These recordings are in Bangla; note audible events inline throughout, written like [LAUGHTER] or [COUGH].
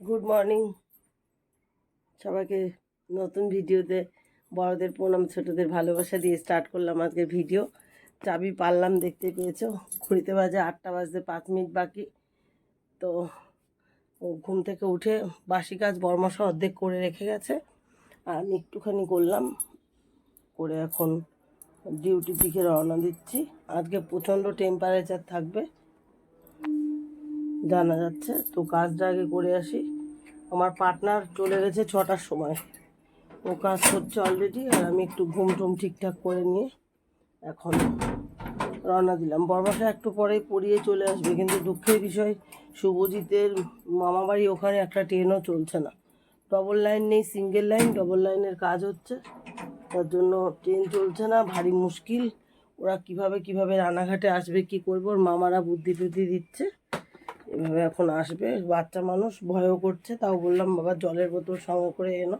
গুড মর্নিং সবাইকে নতুন ভিডিওতে বড়দের প্রণাম, ছোটদের ভালোবাসা দিয়ে স্টার্ট করলাম আজকের ভিডিও চাবি পারলাম দেখতে পেয়েছ। ঘুরিতে বাজে আটটা বাজতে পাঁচ মিনিট বাকি। তো ঘুম থেকে উঠে বাসি কাজ বর্মশা অর্ধেক করে রেখে গেছে। আর আমি একটুখানি করলাম। করে এখন ডিউটির দিকে রওনা দিচ্ছি। আজকে প্রচণ্ড টেম্পারেচার থাকবে। জানা যাচ্ছে। তো কাজটা আগে করে আসি। আমার পার্টনার চলে গেছে ছটার সময়। ও কাজ করছে অলরেডি আর আমি একটু ঘুম টুম ঠিকঠাক করে নিয়ে এখন রওনা দিলাম। বর্মাসা একটু পরেই পড়িয়ে চলে আসবে, কিন্তু দুঃখের বিষয়, শুভজিতের মামাবাড়ি ওখানে একটা ট্রেনও চলছে না। ডবল লাইন নেই সিঙ্গেল লাইন ডবল লাইনের কাজ হচ্ছে। তার জন্য ট্রেন চলছে না, ভারী মুশকিল। ওরা কীভাবে কীভাবে রানাঘাটে আসবে, কি করব, ওর মামারা বুদ্ধি টুদ্ধি দিচ্ছে। এভাবে এখন আসবে। বাচ্চা মানুষ ভয়ও করছে, তাও বললাম, বাবা, জলের বোতল সঙ্গে করে এনো।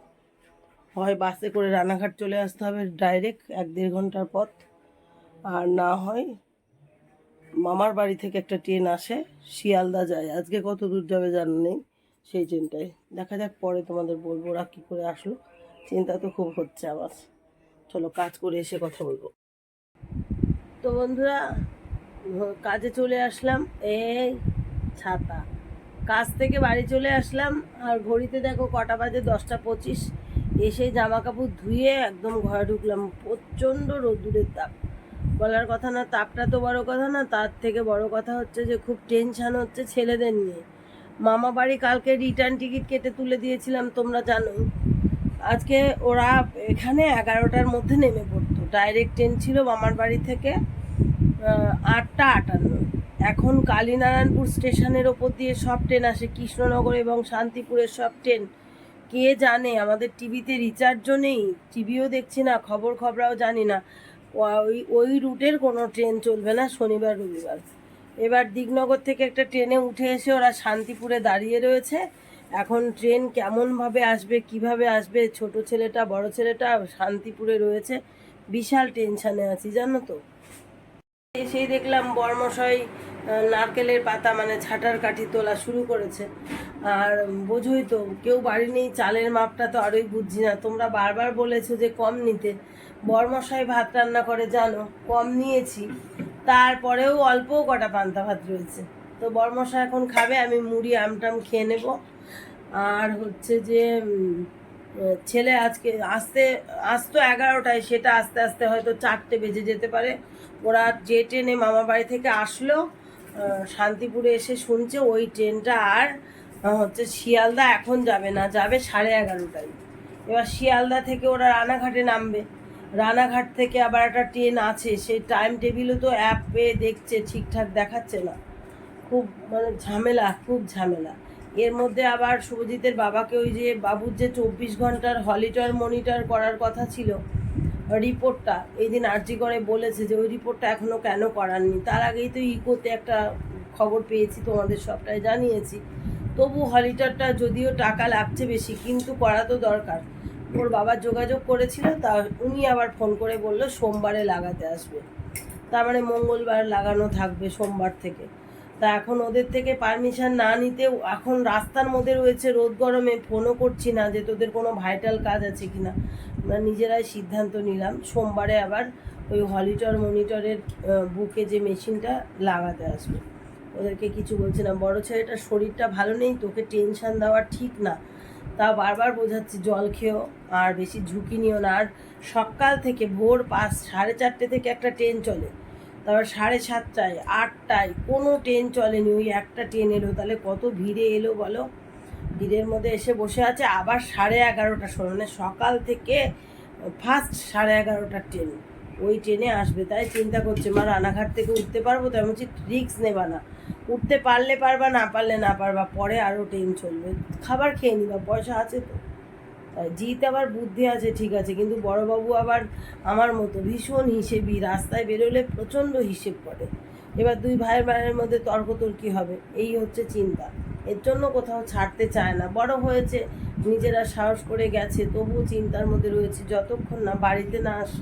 হয় বাসে করে রানাঘাট চলে আসতে হবে ডাইরেক্ট এক দেড় ঘণ্টার পথ। আর না হয় মামার বাড়ি থেকে একটা ট্রেন আসে, শিয়ালদা যায়। আজকে কত দূর যাবে জানা নেই সেই ট্রেনটায় দেখা যাক পরে তোমাদের বলব ওরা কী করে আসলো। চিন্তা তো খুব হচ্ছে আমার। চলো, কাজ করে এসে কথা বলব। তো বন্ধুরা, কাজে চলে আসলাম। এই ছাতা। কাজ থেকে বাড়ি চলে আসলাম, আর ঘড়িতে দেখো কটা বাজে, দশটা পঁচিশ। এসে জামা কাপড় ধুয়ে একদম ঘরে ঢুকলাম, প্রচণ্ড রোদ্দুরের তাপ। বলার কথা না, তাপটা তো বড় কথা না, তার থেকে বড় কথা হচ্ছে যে খুব টেনশান হচ্ছে ছেলেদের নিয়ে। মামা বাড়ি কালকে রিটার্ন টিকিট কেটে তুলে দিয়েছিলাম, তোমরা জানো। আজকে ওরা এখানে এগারোটার মধ্যে নেমে পড়তো। ডাইরেক্ট ট্রেন ছিল মামার বাড়ি থেকে আটটা আটান্ন। এখন কালীনারায়ণপুর স্টেশনের ওপর দিয়ে সব ট্রেন আসে। কৃষ্ণনগর এবং শান্তিপুরের সব ট্রেন। কে জানে? আমাদের টিভিতে রিচার্জও নেই, টিভিও দেখছি না, খবর খবরাও জানি না। ওই ওই রুটের কোনো ট্রেন চলবে না শনিবার, রবিবার। এবার দিগনগর থেকে একটা ট্রেনে উঠে এসে ওরা শান্তিপুরে দাঁড়িয়ে রয়েছে। এখন ট্রেন কেমনভাবে আসবে, কীভাবে আসবে? ছোট ছেলেটা, বড় ছেলেটা শান্তিপুরে রয়েছে। বিশাল টেনশানে আছি, জানো তো? এসেই দেখলাম বর্মশাই নারকেলের পাতা মানে ছাটার কাঠি তোলা শুরু করেছে। আর বোঝোই তো, কেউ বাড়ি নেই, চালের মাপটা তো আরোই বুঝছি না। তোমরা বারবার বলেছ যে কম নিতে। বর্মশাই ভাত রান্না করে, জানো, কম নিয়েছি। তারপরেও অল্প কটা পান্তা ভাত রয়েছে। তো বর্মশা এখন খাবে, আমি মুড়ি, আমটাম খেয়ে নেব। আর হচ্ছে যে ছেলে আজকে, আসতে, আসতো এগারোটায়, সেটা আস্তে আস্তে হয়তো চারটে বেজে যেতে পারে। ওরা যে ট্রেনে মামা বাড়ি থেকে আসলো শান্তিপুরে এসে শুনছে ওই ট্রেনটা আর হচ্ছে শিয়ালদা এখন যাবে না, যাবে সাড়ে এগারোটায়। এবার শিয়ালদা থেকে ওরা রানাঘাটে নামবে। রানাঘাট থেকে আবার একটা ট্রেন আছে, সেই টাইম টেবিলও তো অ্যাপে দেখছে, ঠিকঠাক দেখাচ্ছে না। খুব মানে ঝামেলা, খুব ঝামেলা। এর মধ্যে আবার শুভজিতের বাবাকে ওই যে বাবুর যে চব্বিশ ঘণ্টার হলিটর মনিটর করার কথা ছিল রিপোর্টটা, এই দিন আর্জি করে বলেছে যে ওই রিপোর্টটা এখনও কেন করাননি। তার আগেই তো ইকোতে একটা খবর পেয়েছি, তোমাদের সবটাই জানিয়েছি। তবু হলিটরটা যদিও টাকা লাগছে বেশি, কিন্তু করা তো দরকার। ওর বাবা যোগাযোগ করেছিল, তা উনি আবার ফোন করে বলল সোমবারে লাগাতে আসবে। তার মানে মঙ্গলবার লাগানো থাকবে সোমবার থেকে। তা এখন ওদের থেকে পারমিশন না নিতেও এখন রাস্তার মধ্যে রয়েছে, রোদ গরমে ফোনও করছি না যে তোদের কোনো ভাইটাল কাজ আছে কি না আমরা নিজেরাই সিদ্ধান্ত নিলাম, সোমবারে আবার ওই হলিটর মনিটরের বুকে যে মেশিনটা লাগাতে আসবে। ওদেরকে কিছু বলছি না, বড় ছেলেটার শরীরটা ভালো নেই, তোকে টেনশন দেওয়া ঠিক না। তা বারবার বোঝাচ্ছি, জল খেয়েও আর বেশি ঝুঁকি নিও না। আর সকাল থেকে ভোর পাঁচ, সাড়ে চারটে থেকে একটা ট্রেন চলে। তারপর সাড়ে সাতটায়, আটটায়, কোনো ট্রেন চলেনি। ওই একটা ট্রেন এলো, তাহলে কত ভিড়ে এলো বলো? ভিড়ের মধ্যে এসে বসে আছে, আবার সাড়ে এগারোটার সময় মানে সকাল থেকে ফার্স্ট সাড়ে এগারোটার ট্রেন ওই ট্রেনে আসবে, তাই চিন্তা করছে, মা, রানাঘাট থেকে উঠতে পারব তো? আমি বলছি রিক্স নেবা না। উঠতে পারলে পারবা, না পারলে না পারবা, পরে আরও ট্রেন চলবে। খাবার খেয়ে নিবা, পয়সা আছে তো। জিত আবার বুদ্ধি আছে, ঠিক আছে, কিন্তু বড়বাবু আবার আমার মতো ভীষণ হিসেবি, রাস্তায় বেরোলে প্রচণ্ড হিসেব করে। এবার দুই ভাইয়ের ভাইয়ের মধ্যে তর্কতর্কি হবে, এই হচ্ছে চিন্তা। এর জন্য কোথাও ছাড়তে চায় না, বড় হয়েছে, নিজেরা সাহস করে গেছে, তবুও চিন্তার মধ্যে রয়েছে, যতক্ষণ না বাড়িতে না আস,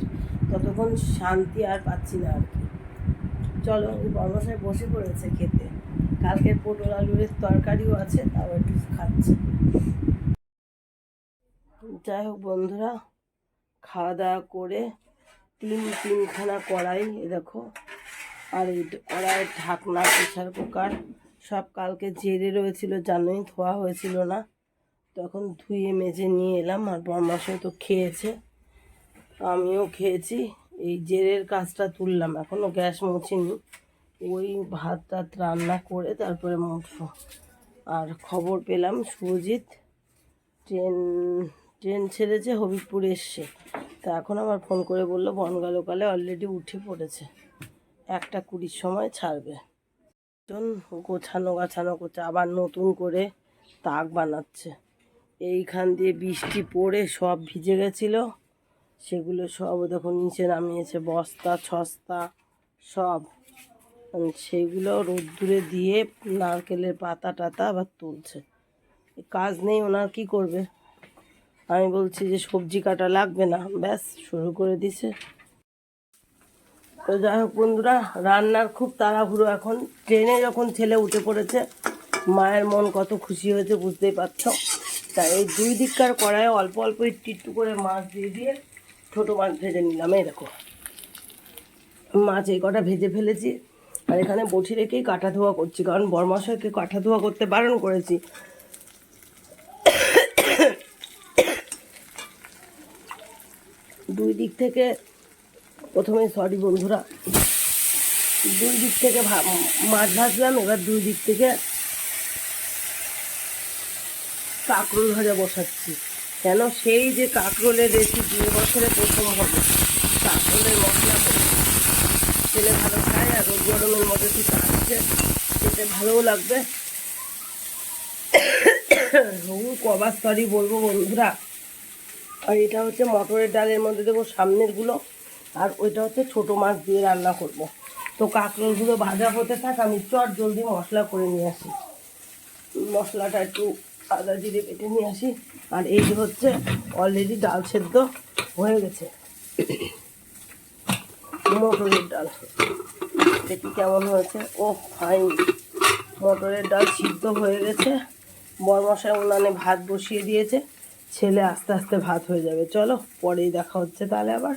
ততক্ষণ শান্তি আর পাচ্ছি না আর কি। চলো ওই বসে পড়েছে খেতে। কালকের পটল আলুরের তরকারিও আছে, তাও একটু খাচ্ছি। যাই হোক বন্ধুরা খাওয়া দাওয়া করে তিন, তিনখানা কড়াই দেখো, আর এই কড়াইয়ের ঢাকনা প্রেশার কুকার, সব কালকে জেরে রয়েছিল, জানোই ধোয়া হয়েছিল না। তখন ধুয়ে মেজে নিয়ে এলাম, আর বরমাসও তো খেয়েছে, আমিও খেয়েছি। এই জেরের কাজটা তুললাম এখনও গ্যাস মুছিনি। ওই ভাত টাত রান্না করে তারপরে মুছবো। আর খবর পেলাম সুজিত, ট্রেন ট্রেন ছেড়েছে হবিবপুর এসছে। তা এখন আবার ফোন করে বলল বনগা লোকালে অলরেডি উঠে পড়েছে। একটা কুড়ির সময় ছাড়বে। জন গোছানো গাছানো করছে, আবার নতুন করে তাক বানাচ্ছে। এইখান দিয়ে বৃষ্টি পড়ে সব ভিজে গেছিল। সেগুলো সব দেখুন, নিচে নামিয়েছে বস্তা, ছস্তা, সব। সেইগুলো রোদ্দুরে দিয়ে নারকেলের পাতা টাতা আবার তুলছে। কাজ নেই, ওনার কি করবে? আমি বলছি যে সবজি কাটা লাগবে না, ব্যাস শুরু করে দিছে। তো যাই হোক বন্ধুরা, রান্নার খুব তাড়াহুড়ো এখন। ট্রেনে যখন ছেলে উঠে পড়েছে, মায়ের মন কত খুশি হয়েছে বুঝতেই পারছ। তা এই দুই দিককার কড়াই অল্প অল্প একটু একটু করে মাছ দিয়ে দিয়ে ছোটো মাছ ভেজে নিলাম দেখো। মাছ এই কটা ভেজে ফেলেছি। আর এখানে বটি রেখেই কাটা ধোয়া করছি, কারণ বরমাশয়কে কাটা ধোয়া করতে বারণ করেছি। দুই দিক থেকে প্রথমে সরি বন্ধুরা, দুই দিক থেকে মাছ ভাজলাম, এবার দুই দিক থেকে কাঁকরোল ভাজা বসাচ্ছি। কেন? সেই যে কাঁকরোলের রেসিপি বছরে প্রথম হবে। কাঁকরোলের মশলা ছেলে ভালো খায় আর রোদ গরমের মধ্যে ঠিক আসছে খেতে ভালোও লাগবে। [COUGHS] কবার সরি বলব বন্ধুরা। আর এটা হচ্ছে মটরের ডালের মধ্যে দেবো সামনেরগুলো, আর ওইটা হচ্ছে ছোটো মাছ দিয়ে রান্না করব। তো কাঁকরোলগুলো ভাজা হতে থাক, আমি চট জলদি মশলা করে নিয়ে আসি। মশলাটা একটু আদা জিরে কেটে নিয়ে আসি, আর এই যে হচ্ছে অলরেডি ডাল সেদ্ধ হয়ে গেছে। মটরের ডাল, দেখি কেমন হয়েছে। ও ফাইন মটরের ডাল সিদ্ধ হয়ে গেছে। বরমশাই উনানে ভাত বসিয়ে দিয়েছে। ছেলে আস্তে আস্তে ভাত হয়ে যাবে। চলো, পরেই দেখা হচ্ছে তাহলে আবার।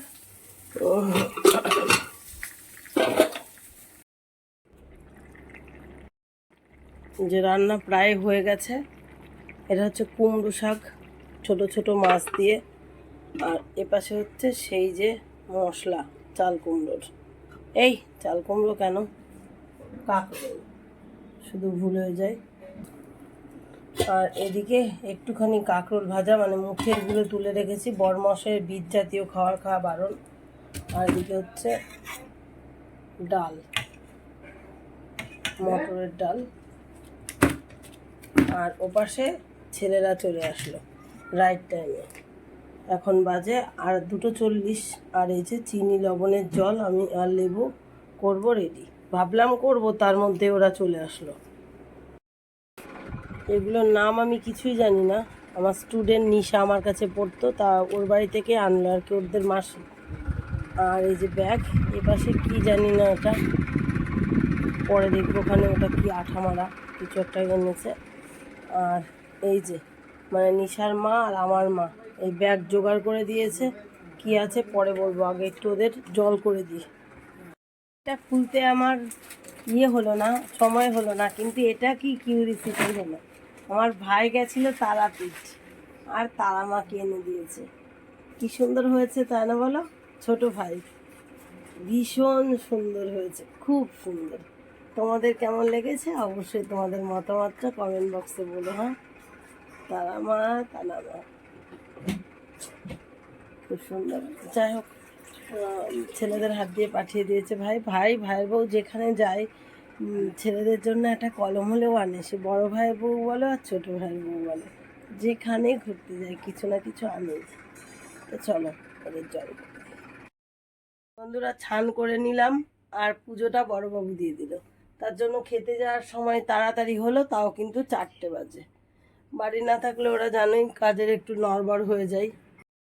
যে রান্না প্রায় হয়ে গেছে, এটা হচ্ছে কুমড়ো শাক, ছোট ছোট মাছ দিয়ে। আর এপাশে হচ্ছে সেই যে মশলা, চাল কুমড়োর। এই, চাল কুমড়ো কেন? কাঁকরোল শুধু ভুল হয়ে যায়। আর এদিকে একটুখানি কাঁকরোল ভাজা মানে মুখেরগুলো তুলে রেখেছি। বরমশের বীজ জাতীয় খাবার খাওয়া বারণ। আর এদিকে হচ্ছে ডাল, মটরের ডাল। আর ওপাশে ছেলেরা চলে আসলো, রাইট টাইমে। এখন বাজে আর দুটো চল্লিশ। আর এই যে চিনি, লবণের জল, আমি আর লেবু করব রেডি। ভাবলাম করব, তার মধ্যে ওরা চলে আসলো। এগুলোর নাম আমি কিছুই জানি না। আমার স্টুডেন্ট নিশা আমার কাছে পড়তো, তা ওর বাড়ি থেকে আনলো আর কি ওদের মাসে। আর এই যে ব্যাগ এপাশে কি জানি না ওটা। পরে দেখব ওখানে ওটা কি আঠা মারা, কিছু একটা এনেছে। আর এই যে মানে নিশার মা আর আমার মা, এই ব্যাগ জোগাড় করে দিয়েছে। কি আছে পরে বলব, আগে একটু ওদের জল করে দিই। এটা খুলতে আমার ইয়ে হলো না, সময় হলো না, কিন্তু এটা কি কিউরিসিটি হলো? আমার ভাই গেছিল তারাপীঠ। আর তারা মাকে এনে দিয়েছে। কি সুন্দর হয়েছে তাই না বলো? ছোট ভাই। ভীষণ সুন্দর হয়েছে। খুব সুন্দর। তোমাদের কেমন লেগেছে? অবশ্যই তোমাদের মতামতটা কমেন্ট বক্সে বলো হ্যাঁ? তারা মা তারা মা। খুব সুন্দর। যাই হোক ছেলেদের হাত দিয়ে পাঠিয়ে দিয়েছে ভাই। ভাই, ভাইয়ের বউ যেখানে যায় ছেলেদের জন্য একটা কলম হলেও আনে। সে বড় ভাই বউ বলো আর ছোটো ভাই বউ বলো। যেখানে ঘুরতে যায়, কিছু না কিছু আনে। তো চলো, ওদের জল বন্ধুরা, ছান করে নিলাম আর পুজোটা বড়বাবু দিয়ে দিল। তার জন্য খেতে যাওয়ার সময় তাড়াতাড়ি হলো, তাও কিন্তু চারটে বাজে। বাড়ি না থাকলে ওরা জানোই কাজের একটু নড়বড় হয়ে যায়।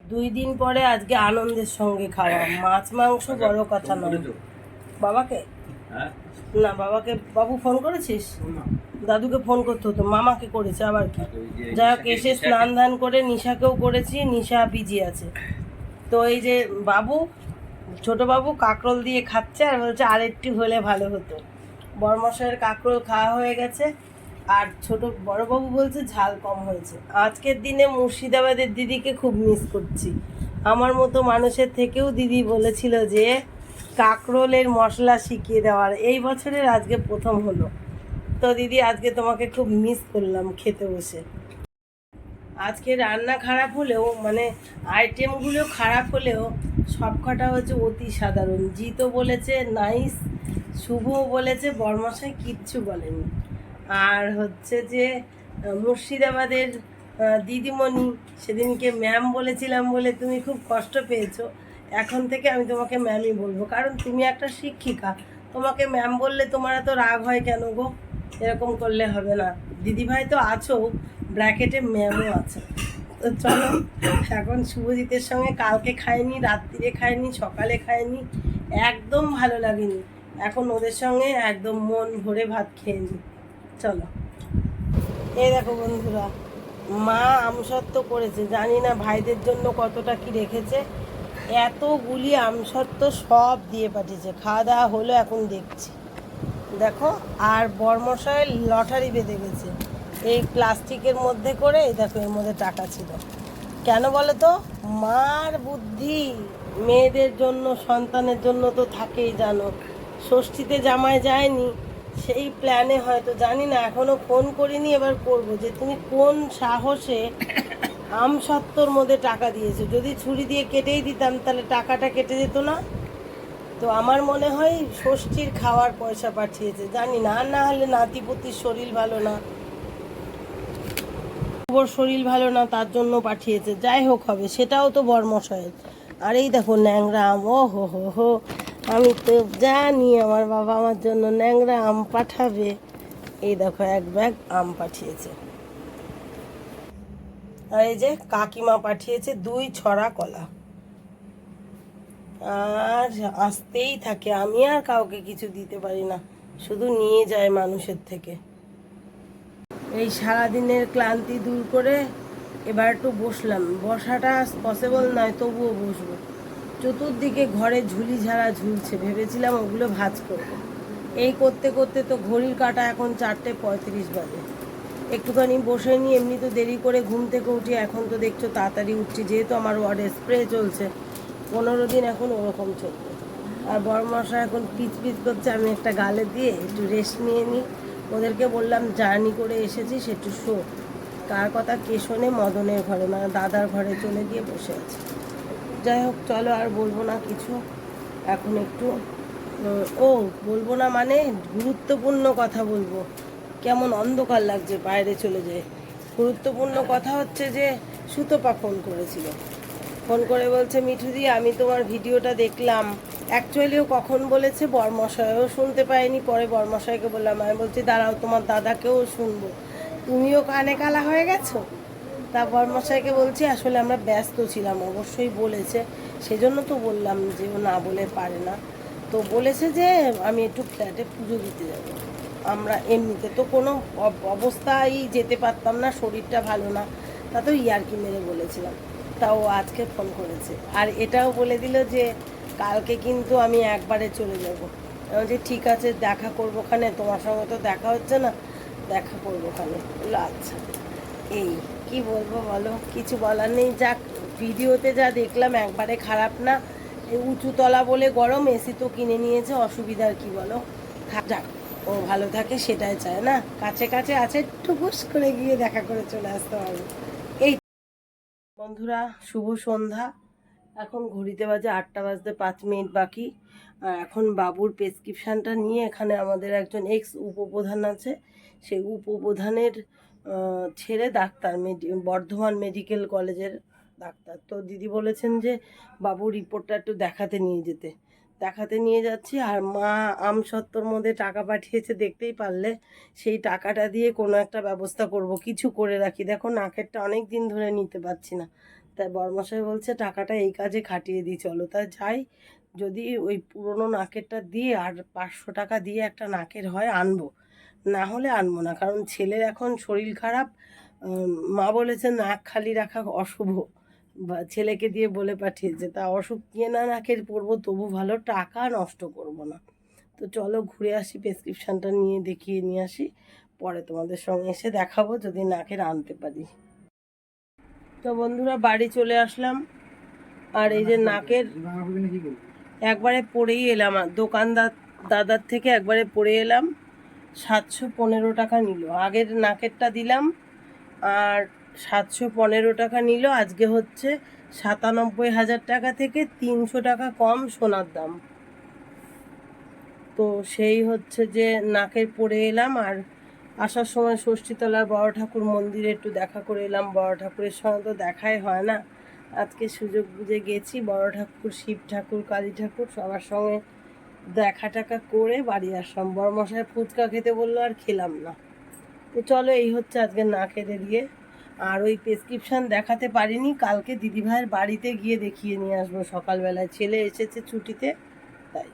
দুই দিন পরে আজকে আনন্দের সঙ্গে খাওয়া। মাছ, মাংস বড় কথা নয়। বাবাকে? হ্যাঁ? না বাবাকে, বাবু ফোন করেছিস? দাদুকে ফোন করতে হতো, মামাকে করেছে, আবার কি? যাই হোক, এসে স্নান ধান করে নিশাকেও করেছি, নিশা পিজি আছে। তো এই যে বাবু, ছোট বাবু কাকরোল দিয়ে খাচ্ছে আর বলছে আরেকটি হলে ভালো হতো। বড়মশাইয়ের কাকরোল খাওয়া হয়ে গেছে, আর ছোট বড়বাবু বলছে ঝাল কম হয়েছে। আজকের দিনে মুর্শিদাবাদের দিদিকে খুব মিস করছি। আমার মতো মানুষের থেকেও দিদি বলেছিল যে কাকরোলের মশলা শিখিয়ে দেওয়ার। এই বছরের আজকে প্রথম হলো। তো দিদি, আজকে তোমাকে খুব মিস করলাম খেতে বসে। আজকে রান্না খারাপ হলেও মানে আইটেমগুলো খারাপ হলেও সবকটা হচ্ছে অতি সাধারণ। জিতো বলেছে, নাইস। শুভ বলেছে, বর্মশাই কিচ্ছু বলেনি। আর হচ্ছে যে, মুর্শিদাবাদের দিদিমণি, সেদিনকে ম্যাম বলেছিলাম বলে তুমি খুব কষ্ট পেয়েছ। এখন থেকে আমি তোমাকে ম্যামই বলব। কারণ তুমি একটা শিক্ষিকা। তোমাকে ম্যাম বললে তোমার এত রাগ হয় কেন গো? এরকম করলে হবে না। দিদিভাই তো আছো ব্র্যাকেটে ম্যামও আছে। তো চলো, এখন শুভজিতের সঙ্গে কালকে খাইনি রাত্রিরে খাইনি, সকালে খাইনি, একদম ভালো লাগেনি। এখন ওদের সঙ্গে একদম মন ভরে ভাত খেয়ে নি। চলো। এই দেখো বন্ধুরা, মা আমসত্ব করেছে। জানি না ভাইদের জন্য কতটা কি রেখেছে। এতগুলি আমসত্ব সব দিয়ে পাঠিয়েছে। খাওয়া দাওয়া হলো, এখন দেখছি। দেখো, আর বর্মশাই লটারি বেঁধে গেছে। এই প্লাস্টিকের মধ্যে করে দেখো, এর মধ্যে টাকা ছিল। কেন বলো তো মার বুদ্ধি। মেয়েদের জন্য, সন্তানের জন্য তো থাকেই, জানো। ষষ্ঠীতে জামায় যায়নি। সেই প্ল্যানে হয়তো, জানি না, এখনও ফোন করিনি, এবার করব যে, তুমি কোন সাহসে আম সত্তর মধ্যে টাকা দিয়েছে। যদি ছুরি দিয়ে কেটেই দিতাম, তাহলে টাকাটা কেটে যেত না। তো আমার মনে হয় ষষ্ঠীর খাওয়ার পয়সা পাঠিয়েছে। জানি না, আর না হলে নাতিপতির শরীর ভালো না। ওর শরীর ভালো না, তার জন্য পাঠিয়েছে। যাই হোক হবে, সেটাও তো বর্মশয়ের আর এই দেখো ন্যাংরা আম ও হো হো হো। আমি তো জানি আমার বাবা আমার জন্য ন্যাংরা আম পাঠাবে। এই দেখো এক ব্যাগ আম পাঠিয়েছে। আর এই যে কাকিমা পাঠিয়েছে দুই ছড়া কলা। আর আসতেই থাকে, আমি আর কাউকে কিছু দিতে পারি না, শুধু নিয়ে যায় মানুষের থেকে। এই সারাদিনের ক্লান্তি দূর করে এবার একটু বসলাম। বসাটা পসিবল নয়, তবুও বসবো। চতুর্দিকে ঘরে ঝুলি ঝাড়া ঝুলছে, ভেবেছিলাম ওগুলো ভাজ করব। এই করতে করতে তো ঘড়ির কাটা এখন চারটে পঁয়ত্রিশ বাজে। একটুখানি বসে নিয়ে এমনি তো দেরি করে ঘুম থেকে উঠি, এখন তো দেখছ তাড়াতাড়ি উঠছি, যেহেতু আমার ওয়ার্ডে স্প্রে চলছে, পনেরো দিন এখন ওরকম চলবে। আর বড় মশা এখন পিচ পিচ করছে, আমি একটা গালে দিয়ে একটু রেস্ট নিয়ে নিই ওদেরকে বললাম, জার্নি করে এসেছি সেটু শো। কার কথা কে শোনে? মদনের ঘরে মানে দাদার ঘরে চলে গিয়ে বসে আছে। যাই হোক, চলো আর বলব না কিছু। এখন একটু, ও, বলব না মানে গুরুত্বপূর্ণ কথা বলব। কেমন অন্ধকার লাগছে বাইরে চলে যায়। গুরুত্বপূর্ণ কথা হচ্ছে যে, সুতপা ফোন করেছিল। ফোন করে বলছে, মিঠুদি, আমি তোমার ভিডিওটা দেখলাম। অ্যাকচুয়ালিও কখন বলেছে? বর্মশায়ও শুনতে পাইনি পরে বর্মশাইকে বললাম, আমি বলছি, দাঁড়াও, তোমার দাদাকেও শুনব। তুমিও কানে কালা হয়ে গেছো? তা বর্মশাইকে বলছি, আসলে আমরা ব্যস্ত ছিলাম, অবশ্যই বলেছে। সেজন্য তো বললাম যে, ও না বলে পারে না। তো বলেছে যে, আমি একটু ফ্ল্যাটে পুজো দিতে যাব। আমরা এমনিতে তো কোনো অব- অবস্থায় যেতে পারতাম না, শরীরটা ভালো না। তাতেও ইয়ার্কি মেরে বলেছিলাম। তাও আজকে ফোন করেছে। আর এটাও বলে দিল যে, কালকে কিন্তু আমি একবারে চলে যাব। বলছি, ঠিক আছে, দেখা করব ওখানে। তোমার সঙ্গে তো দেখা হচ্ছে না। দেখা করব ওখানে। বলল আচ্ছা। এই, কি বলব বলো? কিছু বলার নেই। যাক, ভিডিওতে যা দেখলাম, একবারে খারাপ না। এই উঁচু তলা বলে গরম, এসি তো কিনে নিয়েছে, অসুবিধার কি বলো? যাক। ও ভালো থাকে সেটাই চায়, না? কাছে কাছে আছে, একটু টুকুস করে গিয়ে দেখা করে চলে আসতে পারব এই বন্ধুরা, শুভ সন্ধ্যা। এখন ঘড়িতে বাজে আটটা বাজতে পাঁচ মিনিট বাকি। আর এখন বাবুর প্রেসক্রিপশানটা নিয়ে এখানে আমাদের একজন এক্স উপপ্রধান আছে। সেই উপপ্রধানের ছেড়ে ডাক্তার, মেডি, বর্ধমান মেডিকেল কলেজের ডাক্তার। তো দিদি বলেছেন যে, বাবুর রিপোর্টটা একটু দেখাতে নিয়ে যেতে। দেখাতে নিয়ে যাচ্ছি। আর মা আম সত্তর মধ্যে টাকা পাঠিয়েছে, দেখতেই পারলে। সেই টাকাটা দিয়ে কোনো একটা ব্যবস্থা করব। কিছু করে রাখি। দেখো, নাকেরটা অনেক দিন ধরে নিতে পারছি না। তাই বর্মশাই বলছে, টাকাটা এই কাজে খাটিয়ে দিই চলো। তাই যাই, যদি ওই পুরনো নাকেরটা দিয়ে আর পাঁচশো টাকা দিয়ে একটা নাকের হয়, আনব। না হলে আনব না, কারণ ছেলের এখন শরীর খারাপ। মা বলেছে, নাক খালি রাখা অশুভ। ছেলেকে দিয়ে বলে পাঠিয়েছে তা অসুখ কিনে না নাকের পরবো তবু ভালো টাকা নষ্ট করব না। তো চলো ঘুরে আসি, প্রেসক্রিপশানটা নিয়ে দেখিয়ে নিয়ে আসি। পরে তোমাদের সঙ্গে এসে দেখাবো, যদি নাকের আনতে পারি। তো বন্ধুরা, বাড়ি চলে আসলাম। আর এই যে নাকের একবারে পড়েই এলাম। দোকানদার দাদার থেকে একবারে পড়ে এলাম। সাতশো পনেরো টাকা নিল। আগের নাকেরটা দিলাম। আর সাতশো পনেরো টাকা নিল। আজকে হচ্ছে সাতানব্বই হাজার টাকা থেকে তিনশো টাকা কম সোনার দাম। তো সেই হচ্ছে যে নাকের পরে এলাম আর আসার সময় ষষ্ঠীতলার বড় ঠাকুর মন্দিরে একটু দেখা করে এলাম। বড় ঠাকুরের সঙ্গে তো দেখাই হয় না। আজকে সুযোগ বুঝে গেছি, বড় ঠাকুর, শিব ঠাকুর, কালী ঠাকুর সবার সঙ্গে দেখা টাকা করে বাড়ি আসলাম। বড় মশাই ফুচকা খেতে বলল আর খেলাম না। তো চলো এই হচ্ছে আজকে নাকের দিয়ে আর ওই প্রেসক্রিপশান দেখাতে পারিনি। কালকে দিদিভাইয়ের বাড়িতে গিয়ে দেখিয়ে নিয়ে আসব। সকালবেলায় ছেলে এসেছে ছুটিতে, তাই।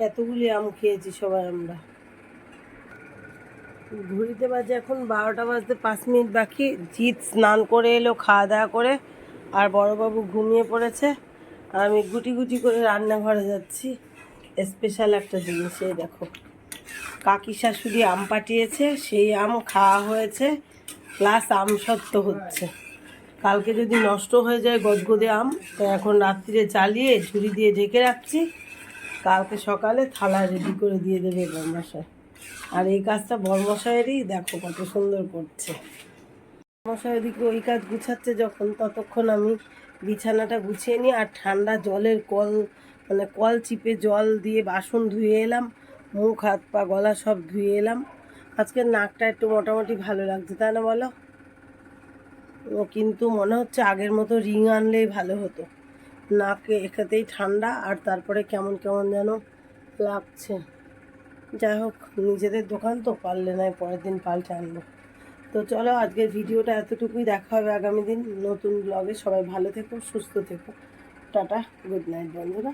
এতগুলি আম খেয়েছি সবাই আমরা। ঘুরিতে বাজে এখন বারোটা বাজতে পাঁচ মিনিট বাকি। জিৎ স্নান করে এলো, খাওয়া দাওয়া করে, আর বড়বাবু ঘুমিয়ে পড়েছে। আর আমি গুটি গুটি করে রান্নাঘরে যাচ্ছি। স্পেশাল একটা জিনিস, এই দেখো। কাকি শাশুড়ি আম পাঠিয়েছে, সেই আম খাওয়া হয়েছে প্লাস আম সত্য হচ্ছে। কালকে যদি নষ্ট হয়ে যায় গদগদে আম, তো এখন রাত্রিরে চালিয়ে ঝুড়ি দিয়ে ঢেকে রাখছি। কালকে সকালে থালা রেডি করে দিয়ে দেবে বর্মশাই। আর এই কাজটা বর্মশাইয়েরই, দেখো কত সুন্দর করছে। বর্মশাই ওদিকে ওই কাজ গুছাচ্ছে যখন, ততক্ষণ আমি বিছানাটা গুছিয়ে নিই আর ঠান্ডা জলের কল মানে কল চিপে জল দিয়ে বাসন ধুয়ে এলাম। মুখ, হাত, পা, গলা সব ধুয়ে এলাম। আজকে নাকটা একটু মোটামুটি ভালো লাগছে, তাই না বলো? কিন্তু মনে হচ্ছে আগের মতো রিং আনলেই ভালো হতো। নাকে এখাতেই ঠান্ডা আর তারপরে কেমন কেমন যেন লাগছে। যাই হোক, নিজেদের দোকান তো, পারলে নাই পরের দিন পাল্টে আনব। তো চলো, আজকের ভিডিওটা এতটুকুই, দেখা হবে আগামী দিন নতুন ব্লগে সবাই ভালো থেকো, সুস্থ থেকো। টাটা গুড নাইট বন্ধুরা।